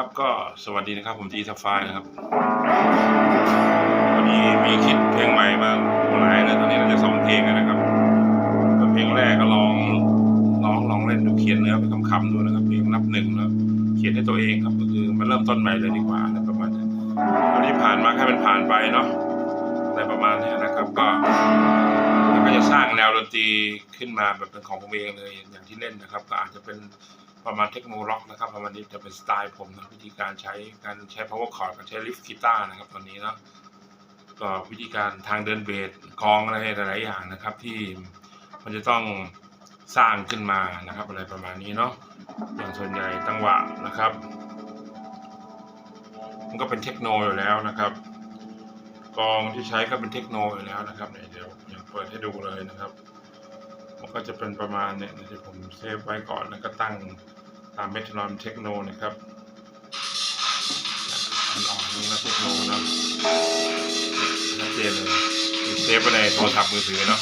ครับก็สวัสดีนะครับ ผมจีทัฟไฟนะครับวันนี้มีคิดเพลงใหม่มาหลายนะตอนนี้น่าจะสองเพลงนะครับเพลงแรกก็ลองลองลองเล่นดูเขียนเนื้อเป็นคำๆดูนะครับเพลงนับหนึ่งแล้วเขียนให้ตัวเองครับก็คือมาเริ่มต้นใหม่เลยดีกว่าอะไรประมาณนี้วันนี้ผ่านมาแค่มันผ่านไปเนาะอะไรประมาณนี้นะครับก็แล้วก็จะสร้างแนวดนตรีขึ้นมาแบบเป็นของผมเองเลยอย่างที่เล่นนะครับ ก็อาจจะเป็น ประมาณเทคโนโลยีนะครับประมาณนี้จะเป็นสไตล์ผมนะวิธีการใช้การใช้ power chord กับใช้ลิฟต์กีตาร์นะครับตอนนี้เนาะก็วิธีการทางเดินเบสกองอะไรหลาย ๆ อย่างนะครับ ที่มันจะต้องสร้างขึ้นมานะครับ อะไรประมาณนี้เนาะอย่างส่วนใหญ่ตั้งหวะนะครับ มันก็เป็นเทคโนอยู่แล้วนะครับ กองที่ใช้ก็เป็นเทคโนอยู่แล้วนะครับเดี๋ยวอย่างเปิดให้ดูเลยนะครับมันก็จะเป็นประมาณเนี่ยเดี๋ยวผมเซฟไว้ก่อนแล้วก็ตั้ง ตามเมทรอนเทคโนนะครับมันออกนี้นะเทคโนนะชัดเจนเลยเซฟไว้ในโทรศัพท์มือถือเนาะ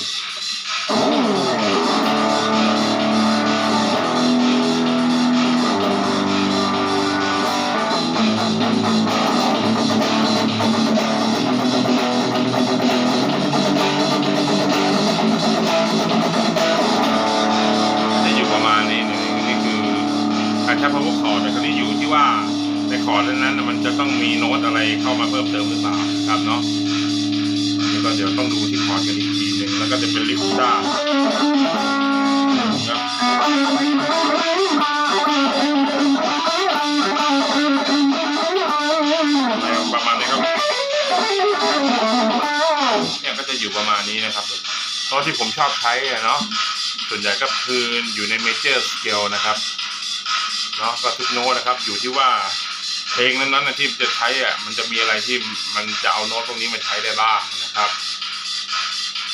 การใช้ power chord แต่คราวนี้อยู่ที่ว่าในคอร์ดนั้นมันจะต้องมีโน้ตอะไรเข้ามาเพิ่มเติมหรือเปล่าครับเนาะนนี้ก็เดี๋ยวต้องดูที่คอร์ดกันอีกทีหนึ่งแล้วก็จะเป็นลิฟต์ด้าครับประมาณนี้ครับเนี่ยก็จะอยู่ประมาณนี้นะครับโน้ตที่ผมชอบใช้อะเนาะส่วนใหญ่ก็คืออยู่ในเมเจอร์สเกลนะครับ เนาะก็ทุกโน้ตนะครับ อยู่ที่ว่าเพลงนั้นๆนที่จะใช้อะมันจะมีอะไรที่มันจะเอาโน้ตตรงนี้มาใช้ได้บ้างนะครับ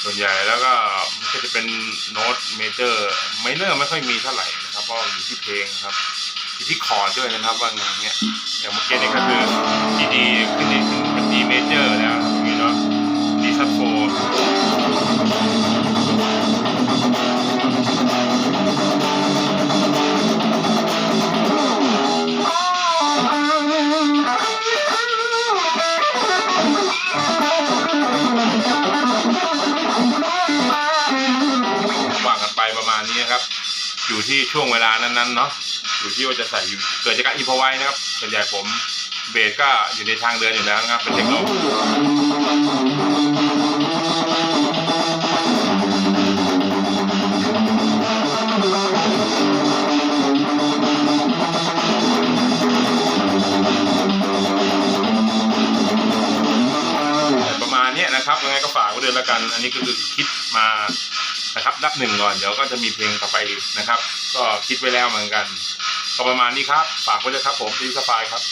ส่วนใหญ่แล้วก็มันก็จะเป็นโน้ตเมเจอร์ไมเนอร์ไม่ค่อยมีเท่าไหร่นะครับเพราะอยู่ที่เพลงครับอยู่ที่คอร์ดด้วยนะครับว่างานเนี้ยอย่างเมื่อกี้นี่ก็คือ อยู่ที่ช่วงเวลานั้นๆเนาะอยู่ที่ว่าจะใส่อยู่เกิดจากการอิพอไว้นะครับส่วนใหญ่ผมเบสก็อยู่ในทางเดินอยู่แล้วนะครับเป็นเทคโนโลยีประมาณนี้นะครับยังไงก็ฝากไว้ด้วยแล้วกัน อันนี้ก็คือคิดมา นะครับ นับหนึ่งก่อนเดี๋ยวก็จะมีเพลงต่อไปนะครับ ก็คิดไว้แล้วเหมือนกันก็ประมาณนี้ครับฝากไว้ด้วยครับผมดีสปายครับ